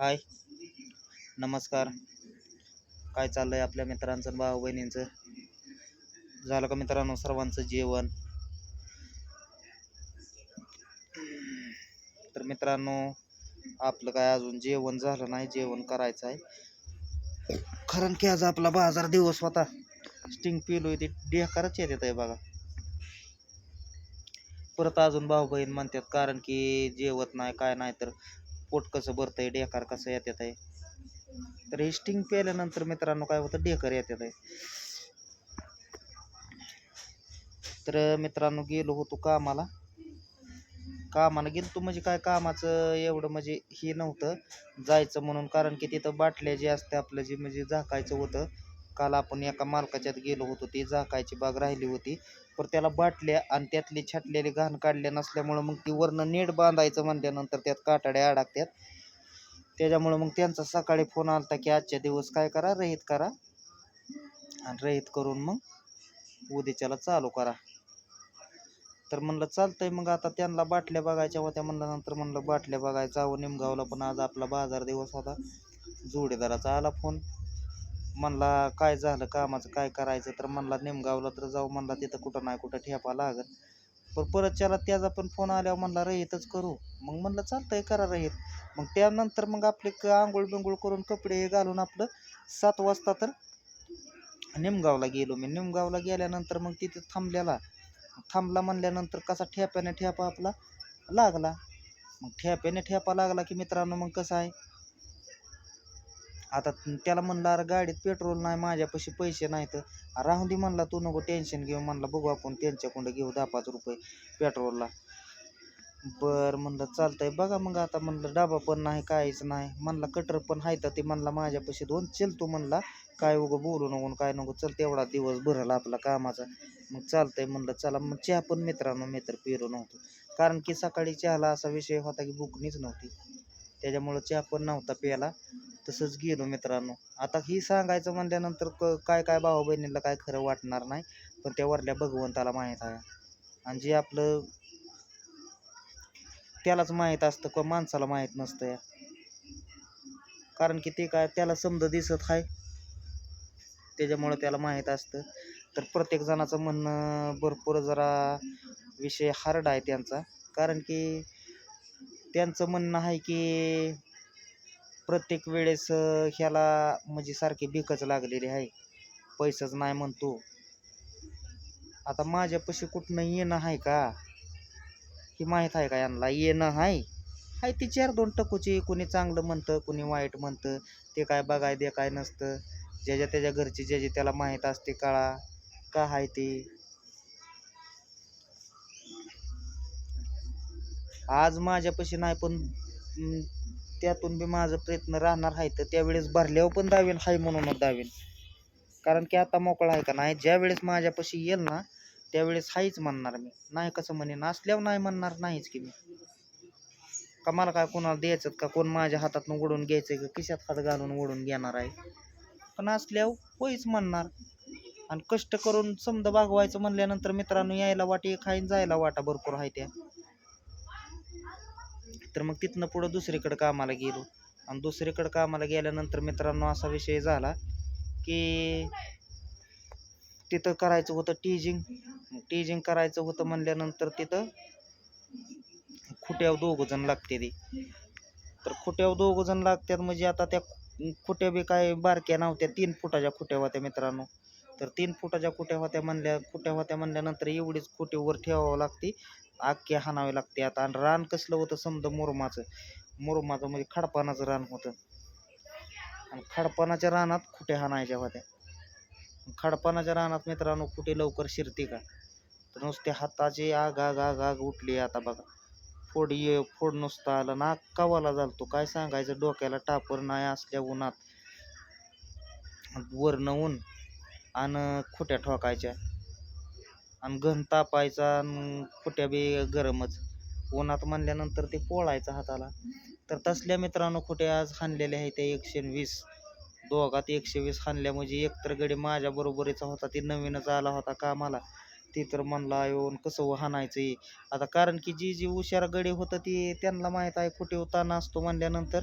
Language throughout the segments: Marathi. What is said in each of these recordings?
हाय नमस्कार. काय चाललंय आपल्या मित्रांचं भाऊ बहिणींचं झालं का मित्रांनो सर्वांचं जेवण? तर मित्रांनो आपलं काय अजून जेवण झालं नाही जेवण करायचं आहे. कारण की आज आपला बाजार दिवस होता. स्टिंग पिलोय ते. डेकारच येत आहे बघा. परत अजून भाऊ बहीण म्हणतात कारण की जेवत नाही काय नाही तर पोट कसं भरतंय डेकार कसं येतात आहे तर हे स्टिंग प्यायल्यानंतर मित्रांनो काय होतं डेकर येतात आहे तर मित्रांनो गेलो होतो कामाला. कामाला गेलो तो म्हणजे काय कामाचं एवढं म्हणजे हे नव्हतं जायचं म्हणून. कारण की तिथं बाटल्या जे असते आपलं जे म्हणजे झाकायचं होतं काल आपण एका मालकाच्यात गेलो होतो ती झाकायची बाग राहिली होती. पर त्याला बाटल्या आणि त्यातली छाटलेली घाण काढले नसल्यामुळं मग ती वरनं नीट बांधायचं म्हणल्यानंतर त्यात काटाड्या अडकत्यात. त्याच्यामुळं मग त्यांचा सकाळी फोन आलता की आजच्या दिवस काय करा? रहित करा. आणि रहित करून मग उद्याच्याला चालू करा. तर म्हणलं चालतंय मग आता त्यांना बाटल्या बघायच्या होत्या. म्हणल्यानंतर म्हणलं बाटल्या बघायचं जावं निमगावला पण आज आपला बाजार दिवस होता. जोडीदाराचा आला फोन. म्हणला काय झालं? कामाचं काय करायचं? तर म्हणला निमगावला तर जाऊ. म्हणला तिथं कुठं नाही कुठं ठेपा लागत पण परत त्याला त्याचा पण फोन आल्यावर म्हणला रहितच करू. मग म्हणलं चालतंय करा रहित मग त्यानंतर मग आपले क आंघोळ बिंघोळ करून कपडे हे घालून आपलं सात वाजता तर निमगावला गेलो मी. निमगावला गेल्यानंतर मग तिथे थांबलेला. थांबला म्हणल्यानंतर कसा ठेप्याने ठेपा आपला लागला. मग ठेप्याने ठेपा लागला की मित्रांनो मग कसं आहे? आता त्याला म्हणलं अरे गाडीत पेट्रोल नाही माझ्यापाशी पैसे नाहीत. राहून दे म्हणला तू नको टेन्शन घेऊ. म्हणला बघू आपण त्यांच्याकडं घेऊ दहा पाच रुपये पेट्रोलला बरं म्हणलं चालतंय बघा मग आता म्हणलं डबा पण नाही काहीच नाही. म्हणला कटर पण आहे तर ते. म्हणला माझ्यापाशी दोन. चल तू म्हणला काय उगं बोलू नको काय नको चल तेवढा दिवस भरला आपला कामाचा. मग चालतंय म्हणलं चला मग चहा पण मित्रांनो मी तर पिलो नव्हतो. कारण की सकाळी चहाला असा विषय होता की भूकणीच नव्हती. त्याच्यामुळं चहा पण नव्हता प्यायला. तसंच गेलो मित्रांनो. आता ही सांगायचं म्हणल्यानंतर क काय काय भाऊ बहिणीला काय खरं वाटणार नाही पण त्या वरल्या भगवंताला माहीत आहे. आणि जे आपलं त्यालाच माहीत असतं किंवा माणसाला माहीत नसतं या. कारण की ते काय त्याला समज दिसत आहे त्याच्यामुळं त्याला माहीत असतं. तर प्रत्येक जणाचं म्हणणं भरपूर जरा विषय हार्ड आहे त्यांचा. कारण की त्यांचं म्हणणं आहे की प्रत्येक वेळेस ह्याला म्हणजे सारखी भीकच लागलेली आहे. पैसाच नाही म्हणतो. आता माझ्यापाशी कुठनं येणं आहे का? ही माहीत आहे का यांना? येणं आहे? हाय ती चार दोन टकूची कुणी चांगलं म्हणतं कुणी वाईट म्हणतं. ते काय बघाय दे काय नसतं. ज्याच्या त्याच्या घरची ज्याची त्याला माहीत असते कळा. का आहे ते? आज माझ्यापाशी नाही पण त्यातून बी माझा प्रयत्न राहणार आहे तर त्यावेळेस भरल्यावर पण दावेन हाय म्हणूनच दावेन कारण की आता मोकळा आहे का नाही ज्या वेळेस माझ्यापाशी येईल ना त्यावेळेस हायच म्हणणार मी. नाही कसं म्हणेन असल्यावर नाही म्हणणार नाहीच की मी. का मला काय कोणाला द्यायचं का कोण माझ्या हातातून उडून घ्यायचं का खिशात हात घालून ओढून घेणार आहे? पण असल्यावर होईच म्हणणार. आणि कष्ट करून समजा भागवायचं म्हणल्यानंतर मित्रांनो यायला वाटे खाईन जायला वाटा भरपूर आहे त्या. तर मग तिथनं पुढं दुसरीकडं कामाला गेलो. आणि दुसरीकडं कामाला गेल्यानंतर मित्रांनो असा विषय झाला की तिथं करायचं होतं टीजिंग टीजिंग करायचं होतं म्हणल्यानंतर तिथं खुट्यावर दोघं जण लागते ते. तर खुट्यावर दोघं जण लागतात म्हणजे आता त्या खुट्या बी काय बारक्या नव्हत्या तीन फुटाच्या खुट्या होत्या मित्रांनो. तर तीन फुटाच्या खुट्या होत्या म्हणल्या खुट्या होत्या म्हणल्यानंतर एवढीच खुटीवर ठेवावं लागते. आख्या हाणावे लागते आता. आणि रान कसलं होतं समजा मुरमाचं. मुरमाचं म्हणजे खडपानाचं रान होतं. आणि खडपानाच्या रानात खुट्या हाणायच्या होत्या. खडपानाच्या रानात मित्रांनो कुठे लवकर शिरते का? तर नुसते हाताची आग आग आग आग उठली आता बघा. फोड ये फोड नुसता आला. नाक कवाला झालतो. काय सांगायचं? डोक्याला टापर नाही असल्या उन्हात. वरनं ऊन आणि खुट्या ठोकायच्या. आणि घन तापायचा आणि खुट्या बी गरमच. उन्हात म्हणल्यानंतर ते पोळायचं हाताला. तर तसल्या मित्रांनो कुठे आज हाणलेल्या आहेत त्या एकशे वीस. दोघात एकशे वीस हाणल्या म्हणजे एकतर गडी माझ्या बरोबरीचा होता ती नवीनच आला होता कामाला. ती तर म्हणला येऊन कसं हाणायचं आता कारण की जी जी हुशार गडी होतं ती त्यांना माहीत आहे कुठे उताना असतो म्हणल्यानंतर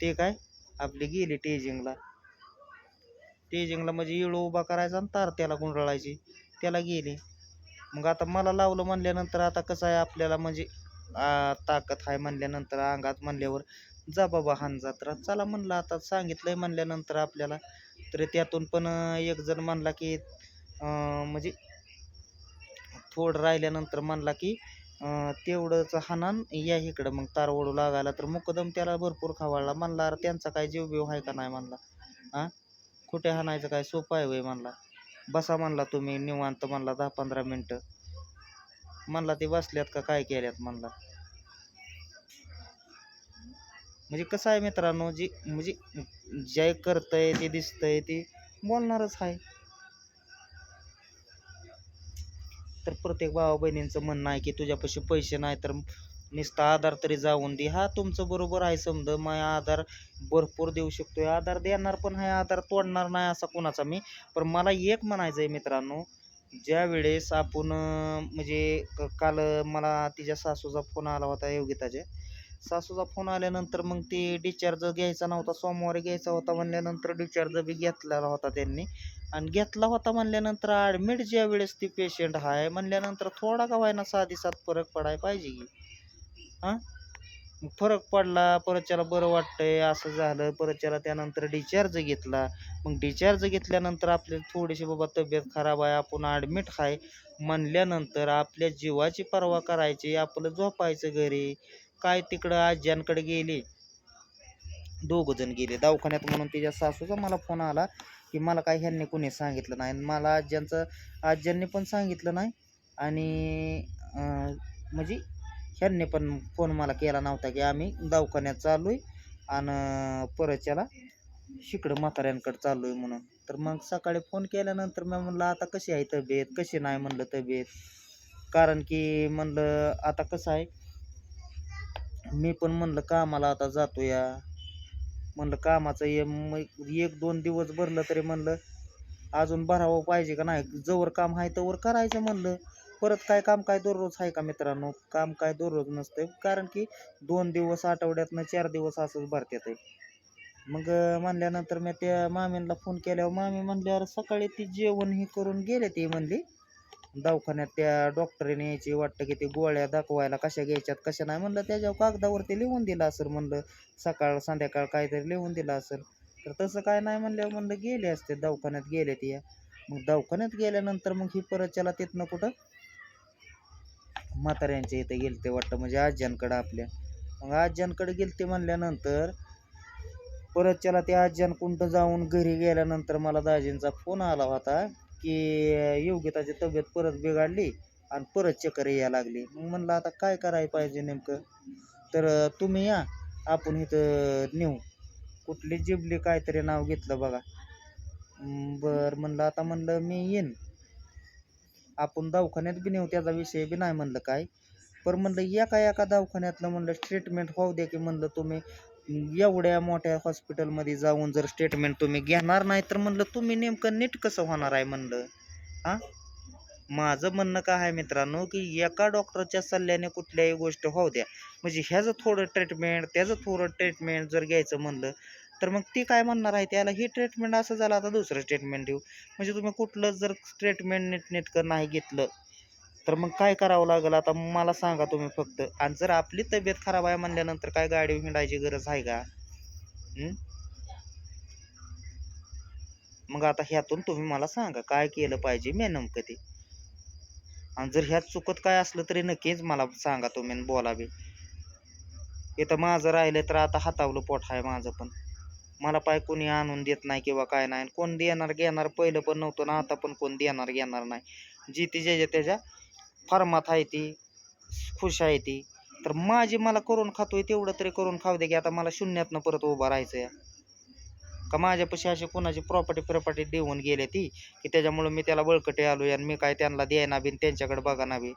ते काय? आपली गेली टेजिंगला. टेजिंगला म्हणजे इळू उभा करायचा आणि तार त्याला गुंडाळायची. त्याला गेली. मग आता मला लावलं म्हणल्यानंतर आता कसं आहे आपल्याला म्हणजे ताकद आहे म्हणल्यानंतर अंगात म्हणल्यावर जा बाबा हान जात्रा चला म्हणलं आता सांगितलंय म्हणल्यानंतर आपल्याला. तर त्यातून पण एक जण म्हणला की म्हणजे थोडं राहिल्यानंतर म्हणला की तेवढंच हाणान या इकडं मग तार ओढू लागायला. तर मुकदम त्याला भरपूर खावाळला. म्हणला अरे त्यांचा काय जीव बिव आहे का नाही? म्हणला. हां कुठे हाणायचं काय? सोपं आहे वय म्हणला. बसा म्हणला तुम्ही निवांत म्हणला दहा पंधरा मिनटं. म्हणला ते बसल्यात का? काय केल्यात? म्हणला. म्हणजे कसं आहे मित्रांनो जी म्हणजे जे करतंय ते दिसतंय ते बोलणारच आहे. तर प्रत्येक भावा बहिणींचं म्हणणं आहे की तुझ्यापाशी पैसे नाही तर नुसता आधार तरी जाऊन दे. हा तुमचं बरोबर आहे समज मग आधार भरपूर देऊ शकतोय. आधार देणार पण आहे. आधार तोडणार नाही असा कोणाचा मी. पण मला एक म्हणायचं आहे मित्रांनो ज्या वेळेस आपण म्हणजे काल मला तिच्या सासूचा फोन आला होता योगिताच्या सासूचा फोन आल्यानंतर मग ती डिचार्ज घ्यायचा नव्हता सोमवारी घ्यायचा होता म्हणल्यानंतर डिचार्ज बी घेतलेला होता त्यांनी. आणि घेतला होता म्हणल्यानंतर ॲडमिट ज्या वेळेस ती पेशंट आहे म्हणल्यानंतर थोडा का व्हायना सहा दिवसात फरक पडायला पाहिजे की. हां? मग फरक पडला परत त्याला बरं वाटतंय असं झालं परत त्याला त्यानंतर डिचार्ज घेतला. मग डिचार्ज घेतल्यानंतर आपल्याला थोडीशी बाबा तब्येत खराब आहे आपण ॲडमिट आहे. म्हणल्यानंतर आपल्या जीवाची पर्वा करायची आपलं झोपायचं घरी. काय तिकडं आज्यांकडे गेले? दोघं जण गेले. दवाखान्यात म्हणून तिच्या सासूचा मला फोन आला की मला काय ह्यांनी कोणी सांगितलं नाही. आणि मला आज्यांचं आज्यांनी पण सांगितलं नाही. आणि म्हणजे ह्यांनी पण फोन मला केला नव्हता की आम्ही दवाखान्यात चालू आहे आणि परत शिकडं म्हाताऱ्यांकडे चाललो आहे म्हणून. तर मग सकाळी फोन केल्यानंतर मी म्हणलं आता कशी आहे तब्येत? कशी नाही? म्हणलं तब्येत. कारण की म्हणलं आता कसं आहे? मी पण म्हणलं कामाला आता जातो या म्हणलं कामाचं ये मग एक दोन दिवस भरलं तरी म्हणलं अजून भरावं पाहिजे का नाही? जवळ काम आहे तवर करायचं म्हणलं. परत काय काम काय दररोज आहे का मित्रांनो? काम काय दररोज नसतं कारण की दोन दिवस आठवड्यातनं चार दिवस असंच भरत्यात आहे मग म्हणल्यानंतर मी त्या मामींना फोन केल्यावर मामी म्हणल्यावर सकाळी ती जेवण हे करून गेले ती म्हणली. दवाखान्यात त्या डॉक्टरीने यायची वाटतं की ते गोळ्या दाखवायला कशा घ्यायच्यात कशा नाही म्हणलं. त्याच्यावर कागदावरती लिहून दिलं असेल म्हणलं. सकाळ संध्याकाळ काहीतरी लिहून दिलं असेल. तर तसं काय नाही म्हणल्यावर म्हणलं गेले असते. दवाखान्यात गेले ते. मग दवाखान्यात गेल्यानंतर मग ही परत त्याला तिथनं कुठं? म्हाताऱ्यांच्या इथे गेलते वाटतं म्हणजे आज्यांकडं आपल्या. मग आज्यांकडे गेलते म्हणल्यानंतर परत त्याला त्या आज्यांकुंड जाऊन घरी गेल्यानंतर मला दाजींचा फोन आला होता की योगिताची तब्येत परत बिघडली आणि परत चक्कर यायला लागली. मग म्हणलं आता काय करायला पाहिजे नेमकं? तर तुम्ही या आपण इथं नेऊ. कुठली जिबली काहीतरी नाव घेतलं बघा. बरं म्हणलं आता म्हणलं मी येईन. आपण दवाखान्यात बी नेऊ त्याचा विषय बी नाही म्हणलं काय. पर म्हणलं एका एका दवाखान्यातलं म्हणलं ट्रीटमेंट होऊ द्या की म्हणलं तुम्ही एवढ्या मोठ्या हॉस्पिटलमध्ये जाऊन जर स्टेटमेंट तुम्ही घेणार नाही तर म्हणलं तुम्ही नेमकं नीट कसं होणार आहे म्हणलं? हां माझं म्हणणं काय आहे मित्रांनो की एका डॉक्टरच्या सल्ल्याने कुठल्याही गोष्ट होऊ द्या. म्हणजे ह्याचं थोडं ट्रीटमेंट त्याचं थोडं ट्रीटमेंट जर घ्यायचं म्हणलं तर मग ती काय म्हणणार आहे? त्याला ही ट्रीटमेंट असं झालं आता दुसरं ट्रीटमेंट देऊ. म्हणजे तुम्ही कुठलं जर ट्रीटमेंट नीटनेटकं नाही घेतलं तर मग काय करावं लागेल? आता मला सांगा तुम्ही फक्त. आणि जर आपली तब्येत खराब आहे म्हणल्यानंतर काय गाडी हिंडायची गरज आहे का? मग आता ह्यातून तुम्ही मला सांगा काय केलं पाहिजे मी नेमकं ते. आणि जर ह्यात चुकत काय असलं तरी नक्कीच मला सांगा तुम्ही बोलावे बोला बी. इथं माझं राहिलं तर आता हातावलं पोट आहे माझं पण. मला पाय कोणी आणून देत नाही किंवा काय नाही. आणि कोण देणार घेणार पहिलं पण नव्हतं ना आता पण कोण देणार घेणार नाही. जी ती ज्याच्या त्याच्या फार्मात आहे ती खुश आहे ती. तर माझी मला करून खातोय तेवढं तरी करून खाऊ दे की आता मला शून्यातनं परत उभं राहायचं आहे. का माझ्यापाशी अशी कोणाची प्रॉपर्टी प्रॉपर्टी देऊन गेले ती की त्याच्यामुळं मी त्याला बळकटे आलो आणि मी काय त्यांना द्यायना बी त्यांच्याकडे बघा बी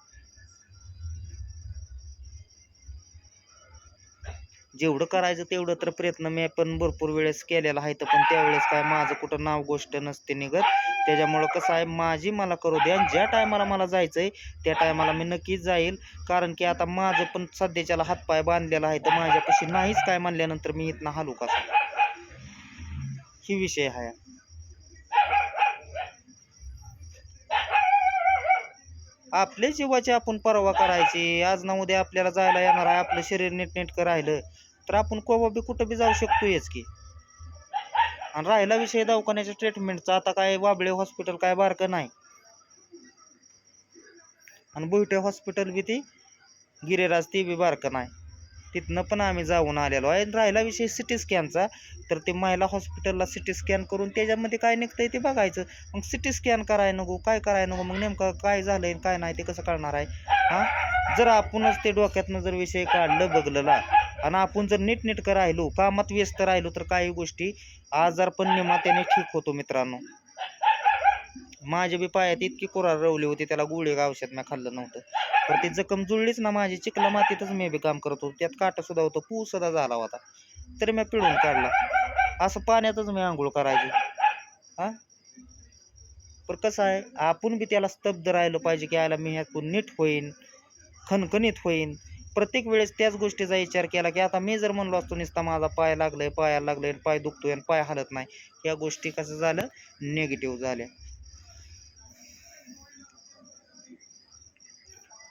जेवढं करायचं तेवढं तर प्रयत्न मी पण भरपूर वेळेस केलेला आहे. तर पण त्यावेळेस काय माझं कुठं नाव गोष्ट नसते निघत. त्याच्यामुळं कसं आहे माझी मला करू द्या आणि ज्या टायमाला मला जायचं आहे त्या टायमाला मी नक्कीच जाईल. कारण की आता माझं पण सध्याच्याला हातपाय बांधलेला आहे. तर माझ्यापाशी नाहीच काय म्हणल्यानंतर मी इथनं हालू कसा ही विषय आहे. आपल्या जीवाची आपण परवा करायची. आज ना उद्या आपल्याला जायला येणार आहे. आपलं शरीर नीटनेटकं राहिलं. तर आपण कोबा बी कुठं बी जाऊ शकतोयच की. आणि राहिला विषय दवाखान्याच्या ट्रीटमेंटचा आता काय बाबळे हॉस्पिटल काय बारकं नाही. आणि बुईटे हॉस्पिटल बी ती गिरेराज ती बी बारकं नाही. तिथनं पण आम्ही जाऊन आलेलो आहे. राहिला विषय सिटी स्कॅनचा तर ते महिला हॉस्पिटलला सिटी स्कॅन करून त्याच्यामध्ये काय निघतंय ते बघायचं. मग सिटी स्कॅन कराय नको काय कराय नको मग नेमकं काय झालंय काय नाही ते कसं कळणार आहे? हां? जर आपणच ते डोक्यातनं जर विषय काढलं बघलेला आणि आपण जर नीटनेटकं राहिलो कामात व्यस्त राहिलो तर काही गोष्टी आजार पण निमात्याने ठीक होतो मित्रांनो. माझ्या बी पायात इतकी कुरार रवली होती त्याला गोळी औषध मी खाल्लं नव्हतं. तर ती जखम जुळलीच ना माझी चिखला मातीतच मी बी काम करत होतो. त्यात काटा सुद्धा होतं पू सुद्धा झाला होता. तरी मी पिळून काढला. असं पाण्यातच मी आंघोळ करायची. हां? पण कसं आहे आपण बी त्याला स्तब्ध राहिलं पाहिजे की आयला मी ह्यातून नीट होईन खणखणीत होईन. प्रत्येक वेळेस त्याच गोष्टीचा विचार केला की आता मी जर म्हणलो असतो नुसता माझा पाय लागलाय पायाला लागलाय पाय दुखतोय आणि पाय हलत नाही. या गोष्टी कसं झालं? निगेटिव्ह झाल्या.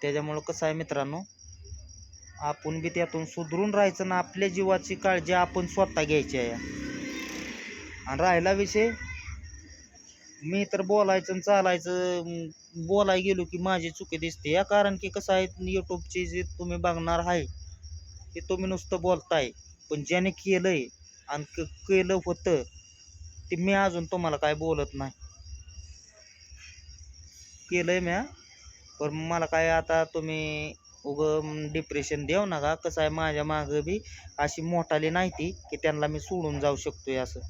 त्याच्यामुळं कसं आहे मित्रांनो आपण बी त्यातून सुधरून राहायचं ना आपल्या जीवाची काळजी आपण स्वतः घ्यायची आहे. आणि राहिला विषय मी तर बोलायचं आणि चालायचं बोलाय गेलो की माझी चुकी दिसते. या कारण की कसं आहे यूट्यूबची जे तुम्ही बघणार आहे ते तुम्ही नुसतं बोलताय. पण ज्याने केलंय आणि क- केलं होतं ते मी अजून तुम्हाला काय बोलत नाही. केलंय म्या. पण मला काय आता तुम्ही उग डिप्रेशन देऊ नका. कसं आहे माझ्या मागं बी अशी मोठाली नाही ती की त्यांना मी सोडून जाऊ शकतोय असं.